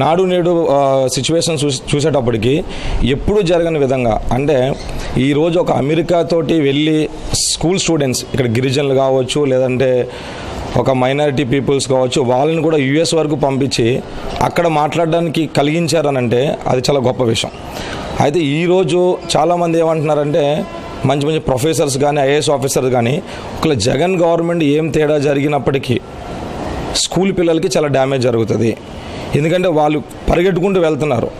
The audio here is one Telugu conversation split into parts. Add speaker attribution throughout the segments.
Speaker 1: నాడు నేడు సిచ్యువేషన్ చూసేటప్పటికి ఎప్పుడు జరగని విధంగా అంటే ఈరోజు ఒక అమెరికా తోటి వెళ్ళి స్కూల్ స్టూడెంట్స్ ఇక్కడ గిరిజనులు కావచ్చు లేదంటే ఒక మైనారిటీ పీపుల్స్ కావచ్చు వాళ్ళని కూడా యుఎస్ వరకు పంపించి అక్కడ మాట్లాడడానికి కలిగించారనంటే అది చాలా గొప్ప విషయం. అయితే ఈరోజు చాలామంది ఏమంటున్నారంటే మంచి మంచి ప్రొఫెసర్స్ కానీ ఐఏఎస్ ఆఫీసర్స్ కానీ ఒకవేళ జగన్ గవర్నమెంట్ ఏం తేడా జరిగినప్పటికీ స్కూల్ పిల్లలకి చాలా డ్యామేజ్ జరుగుతుంది. ఎందుకంటే వాళ్ళు పరిగెట్టుకుంటూ వెళ్తున్నారు.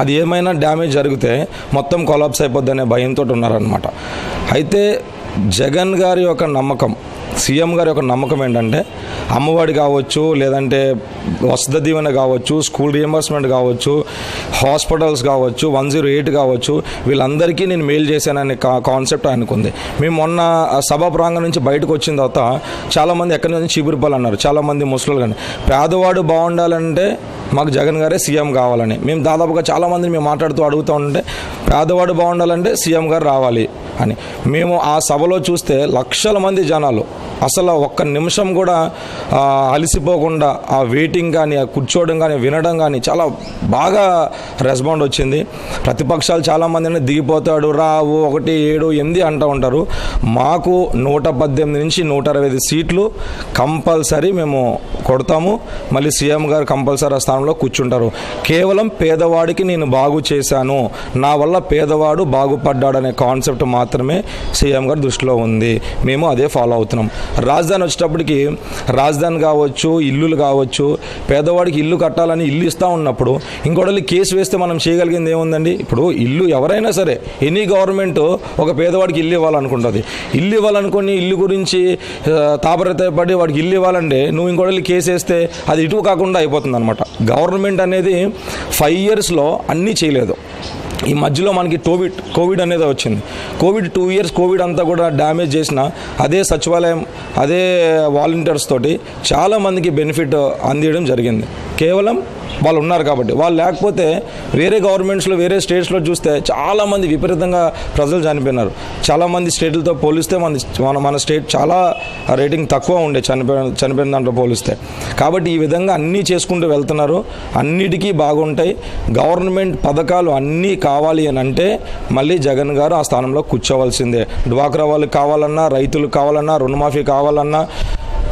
Speaker 1: అది ఏమైనా డ్యామేజ్ జరిగితే మొత్తం కొలాప్స్ అయిపోద్ది అనే భయంతో ఉన్నారనమాట అయితే జగన్ గారి యొక్క నమ్మకం సీఎం గారి యొక్క నమ్మకం ఏంటంటే అమ్మఒడి కావచ్చు లేదంటే వసతి దీవెన కావచ్చు స్కూల్ రియంబర్స్మెంట్ కావచ్చు హాస్పిటల్స్ కావచ్చు వన్ జీరో ఎయిట్ కావచ్చు వీళ్ళందరికీ నేను మెయిల్ చేశాననే కా కాన్సెప్ట్ ఆయనకుంది. మేము మొన్న సభ సభా ప్రాంగణం నుంచి బయటకు వచ్చిన తర్వాత చాలామంది ఎక్కడి నుంచి చీపురుపాలు అన్నారు. చాలామంది ముసలి కానీ పేదవాడు బాగుండాలంటే మాకు జగన్ గారే సీఎం కావాలని. మేము దాదాపుగా చాలామందిని మేము మాట్లాడుతూ అడుగుతూ ఉంటే పేదవాడు బాగుండాలంటే సీఎం గారు రావాలి అని. మేము ఆ సభలో చూస్తే లక్షల మంది జనాలు అసలు ఒక్క నిమిషం కూడా అలసిపోకుండా ఆ వెయిటింగ్ కానీ ఆ కూర్చోవడం కానీ వినడం కానీ చాలా బాగా రెస్పాండ్ వచ్చింది. ప్రతిపక్షాలు చాలామంది దిగిపోతాడు రావు ఒకటి ఏడు ఎనిమిది అంటూ ఉంటారు. మాకు నూట పద్దెనిమిది నుంచి నూట అరవై ఐదు సీట్లు కంపల్సరీ మేము కొడతాము. మళ్ళీ సీఎం గారు కంపల్సరీ ఆ స్థానంలో కూర్చుంటారు. కేవలం పేదవాడికి నేను బాగు చేశాను. నా వల్ల పేదవాడు బాగుపడ్డాడనే కాన్సెప్ట్ మాత్రమే సీఎం గారి దృష్టిలో ఉంది. మేము అదే ఫాలో అవుతున్నాం. రాజధాని వచ్చేటప్పటికి రాజధాని కావచ్చు ఇల్లులు కావచ్చు పేదవాడికి ఇల్లు కట్టాలని ఇల్లు ఇస్తూ ఉన్నప్పుడు ఇంకోటి కేసు వేస్తే మనం చేయగలిగింది ఏముందండి? ఇప్పుడు ఇల్లు ఎవరైనా సరే ఎనీ గవర్నమెంట్ ఒక పేదవాడికి ఇల్లు ఇవ్వాలనుకుంటుంది. ఇల్లు ఇవ్వాలనుకుని ఇల్లు గురించి ఆ, వాడికి ఇల్లు ఇవ్వాలంటే నువ్వు ఇంకోటి కేసు వేస్తే అది ఇటు కాకుండా అయిపోతుంది అనమాట గవర్నమెంట్ అనేది ఫైవ్ ఇయర్స్లో అన్నీ చేయలేదు. ఈ మధ్యలో మనకి కోవిడ్ కోవిడ్ అనేది వచ్చింది. కోవిడ్ టూ ఇయర్స్ కోవిడ్ అంతా కూడా డ్యామేజ్ చేసిన అదే సచివాలయం అదే వాలంటీర్స్ తోటి చాలామందికి బెనిఫిట్ అందియడం జరిగింది. కేవలం వాళ్ళు ఉన్నారు కాబట్టి. వాళ్ళు లేకపోతే వేరే గవర్నమెంట్స్లో వేరే స్టేట్స్లో చూస్తే చాలామంది విపరీతంగా ప్రజలు చనిపోయినారు. చాలామంది స్టేట్లతో పోలిస్తే మన మన మన స్టేట్ చాలా రేటింగ్ తక్కువ ఉండే చనిపోయిన చనిపోయిన దాంట్లో పోలిస్తే. కాబట్టి ఈ విధంగా అన్నీ చేసుకుంటూ వెళ్తున్నారు. అన్నిటికీ బాగుంటాయి. గవర్నమెంట్ పథకాలు అన్నీ కావాలి అని అంటే మళ్ళీ జగన్ గారు ఆ స్థానంలో కూర్చోవలసిందే. డ్వాక్రా వాళ్ళకి కావాలన్నా రైతులు కావాలన్నా రుణమాఫీ కావాలన్నా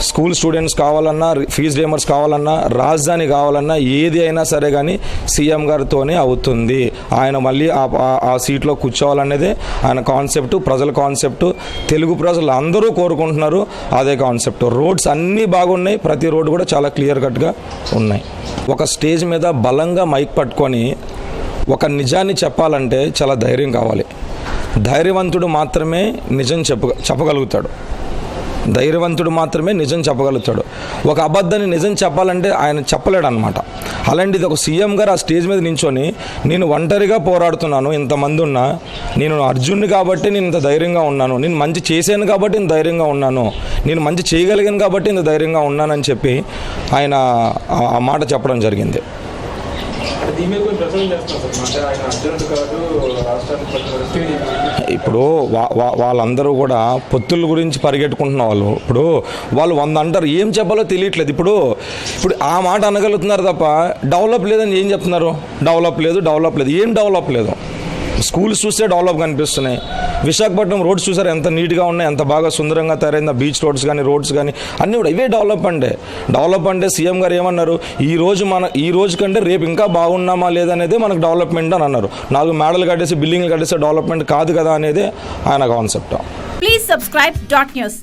Speaker 1: స్కూల్ స్టూడెంట్స్ కావాలన్నా ఫీజు రేమర్స్ కావాలన్నా రాజధాని కావాలన్నా ఏది అయినా సరే కానీ సీఎం గారితోనే అవుతుంది. ఆయన మళ్ళీ ఆ- ఆ- ఆ సీట్లో కూర్చోవాలనేదే ఆయన కాన్సెప్ట్ ప్రజల కాన్సెప్ట్. తెలుగు ప్రజలు అందరూ కోరుకుంటున్నారు అదే కాన్సెప్ట్. రోడ్స్ అన్నీ బాగున్నాయి ప్రతి రోడ్డు కూడా చాలా క్లియర్ కట్గా ఉన్నాయి. ఒక స్టేజ్ మీద బలంగా మైక్ పట్టుకొని ఒక నిజాన్ని చెప్పాలంటే చాలా ధైర్యం కావాలి. ధైర్యవంతుడు మాత్రమే నిజం చెప్ప చెప్పగలుగుతాడు. ధైర్యవంతుడు మాత్రమే నిజం చెప్పగలుగుతాడు. ఒక అబద్ధాన్ని నిజం చెప్పాలంటే ఆయన చెప్పలేడు అనమాట అలాంటిది ఒక సీఎం గారు ఆ స్టేజ్ మీద నించొని నేను ఒంటరిగా పోరాడుతున్నాను ఇంతమంది ఉన్నా నేను అర్జున్ని కాబట్టి నేను ఇంత ధైర్యంగా ఉన్నాను నేను మంచి చేశాను కాబట్టి ఇంత ధైర్యంగా ఉన్నాను నేను మంచి చేయగలిగాను కాబట్టి ఇంత ధైర్యంగా ఉన్నానని చెప్పి ఆయన ఆ- ఆ మాట చెప్పడం జరిగింది. ఇప్పుడు వా వాళ్ళందరూ కూడా పొత్తుల గురించి పరిగెట్టుకుంటున్న వాళ్ళు. ఇప్పుడు వాళ్ళు వంద అంటారు ఏం చెప్పాలో తెలియట్లేదు. ఇప్పుడు ఇప్పుడు ఆ మాట అనగలుగుతున్నారు తప్ప డెవలప్ లేదని ఏం చెప్తున్నారు? డెవలప్ లేదు డెవలప్ లేదు. ఏం డెవలప్ లేదు? స్కూల్స్ చూస్తే డెవలప్ కనిపిస్తున్నాయి. విశాఖపట్నం రోడ్స్ చూసారు? ఎంత నీట్గా ఉన్నాయి ఎంత బాగా సుందరంగా తయారైంది? బీచ్ రోడ్స్ కానీ రోడ్స్ కానీ అన్నీ కూడా ఇవే డెవలప్ అంటే. డెవలప్ అంటే సీఎం గారు ఏమన్నారు? ఈ రోజు మన ఈ రోజు కంటే రేపు ఇంకా బాగున్నామా లేదనేదే మనకు డెవలప్మెంట్ అని అన్నారు. నాలుగు మేడలు కట్టేసి బిల్డింగ్లు కట్టేస్తే డెవలప్మెంట్ కాదు కదా అనేది ఆయన concept.
Speaker 2: Please subscribe dot news